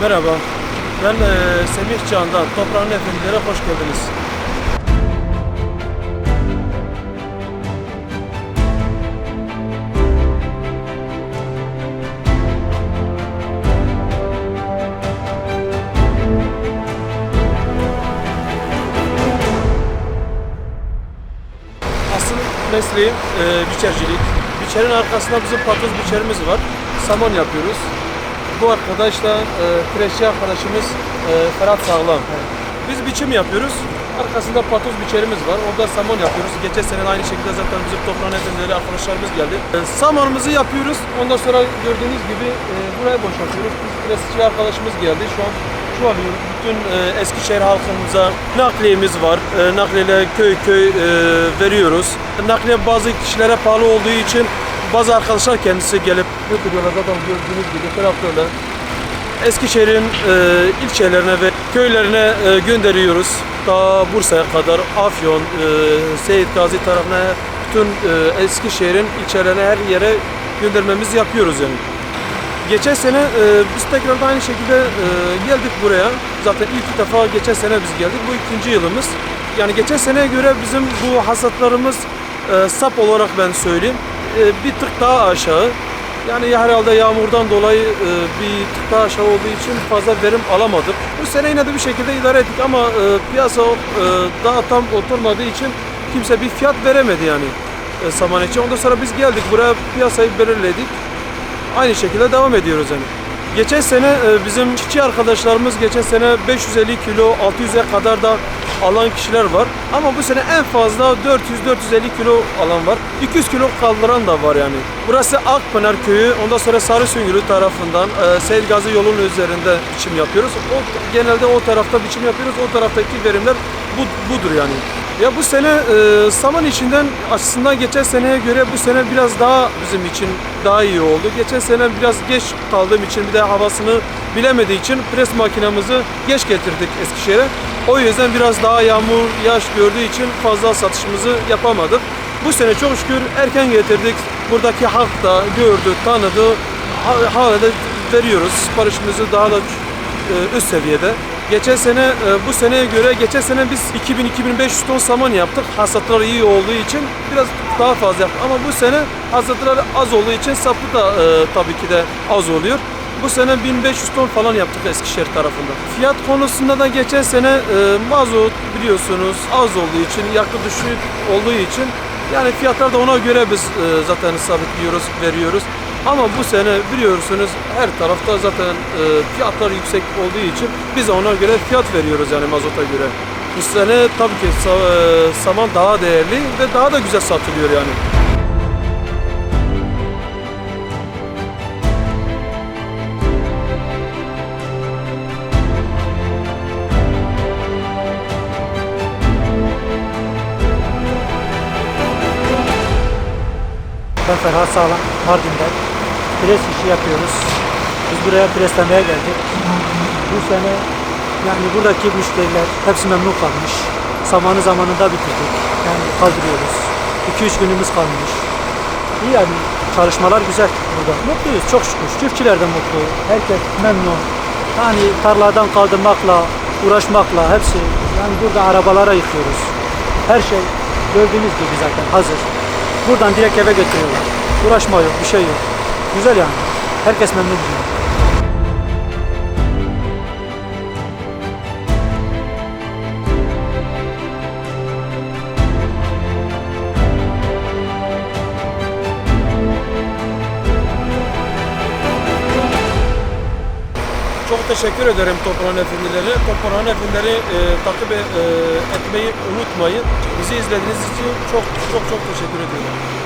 Merhaba, ben eee, Semih Can'dan Toprağın Efendilere hoş geldiniz. Asıl mesleğim eee biçercilik. Biçerin arkasında bizim patoz biçerimiz var. Saman yapıyoruz. Bu arkadaş da eee kreşçi arkadaşımız eee, Ferhat Sağlam. Biz biçim yapıyoruz. Arkasında patoz biçerimiz var. Orada saman yapıyoruz. Geçen sene aynı şekilde zaten bizim toprağın efendileri arkadaşlarımız geldi. Eee, samanımızı yapıyoruz. Ondan sonra gördüğünüz gibi eee, buraya boşaltıyoruz. Biz kreşçi arkadaşımız geldi. Şu an şu alıyoruz. Bütün eee, Eskişehir halkımıza nakliyemiz var. Eee, nakliyeyle köy köy eee, veriyoruz. Nakliye bazı kişilere pahalı olduğu için bazı arkadaşlar kendisi gelip götürüyorlar. Zaten gördüğünüz gibi traktörle Eskişehir'in e, ilçelerine ve köylerine e, gönderiyoruz. Ta Bursa'ya kadar Afyon, e, Seyit Gazi tarafına bütün e, Eskişehir'in ilçelerine her yere göndermemizi yapıyoruz yani. Geçen sene e, biz tekrar aynı şekilde e, geldik buraya. Zaten ilk defa geçen sene biz geldik. Bu ikinci yılımız. Yani geçen seneye göre bizim bu hasatlarımız e, sap olarak ben söyleyeyim bir tık daha aşağı. Yani herhalde yağmurdan dolayı e, bir tık daha aşağı olduğu için fazla verim alamadık. Bu sene yine de bir şekilde idare ettik ama e, piyasa e, daha tam oturmadığı için kimse bir fiyat veremedi yani saman için. Ondan sonra biz geldik buraya piyasayı belirledik aynı şekilde devam ediyoruz yani. Geçen sene e, bizim çiftçi arkadaşlarımız geçen sene 550 kilo 600'e kadar da alan kişiler var. Ama bu sene en fazla 400-450 kilo alan var. 200 kilo kaldıran da var yani. Burası Akpınar köyü. Ondan sonra Sarı Süngülü tarafından e, Seyil Gazi yolunun üzerinde biçim yapıyoruz. O, genelde o tarafta biçim yapıyoruz. O taraftaki verimler bu, budur yani. Ya bu sene e, saman içinden açısından geçen seneye göre bu sene biraz daha bizim için daha iyi oldu. Geçen sene biraz geç kaldığım için bir de havasını bilemediği için pres makinamızı geç getirdik Eskişehir'e. O yüzden biraz daha yağmur, yağış gördüğü için fazla satışımızı yapamadık. Bu sene çok şükür erken getirdik. Buradaki halk da gördü, tanıdı. Ha- Hala da veriyoruz. Siparişimizi daha da e, üst seviyede. Geçen sene e, bu seneye göre geçen sene biz 2000-2500 ton saman yaptık. Hasatlar iyi olduğu için biraz daha fazla yaptık. Ama bu sene hasatlar az olduğu için sapı da e, tabii ki de az oluyor. Bu sene 1500 ton falan yaptık Eskişehir tarafında. Fiyat konusunda da geçen sene e, mazot biliyorsunuz az olduğu için, yakıt düşük olduğu için yani fiyatlar da ona göre biz e, zaten sabitliyoruz, veriyoruz. Ama bu sene biliyorsunuz her tarafta zaten e, fiyatlar yüksek olduğu için biz ona göre fiyat veriyoruz yani mazota göre. Bu sene tabii ki e, saman daha değerli ve daha da güzel satılıyor yani. Ben Ferhat Sağlam, Mardin'den. Pres işi yapıyoruz. Biz buraya preslemeye geldik. Bu sene yani buradaki müşteriler hepsi memnun kalmış. Zamanı zamanında bitirdik. Yani kaldırıyoruz. 2-3 günümüz kalmış. İyi yani çalışmalar güzel burada. Mutluyuz çok şükür. Çiftçiler de mutlu. Herkes memnun. Yani tarladan kaldırmakla, uğraşmakla hepsi. Yani burada arabalara yıkıyoruz. Her şey gördüğünüz gibi zaten hazır. Buradan direkt eve götürüyorlar. Uğraşma yok, bir şey yok. Güzel yani. Herkes memnun. bundan. Çok teşekkür ederim Toprağın Efendileri. Toprağın Efendileri e, takip e, etmeyi unutmayın. Bizi izlediğiniz için çok çok çok teşekkür ediyorum.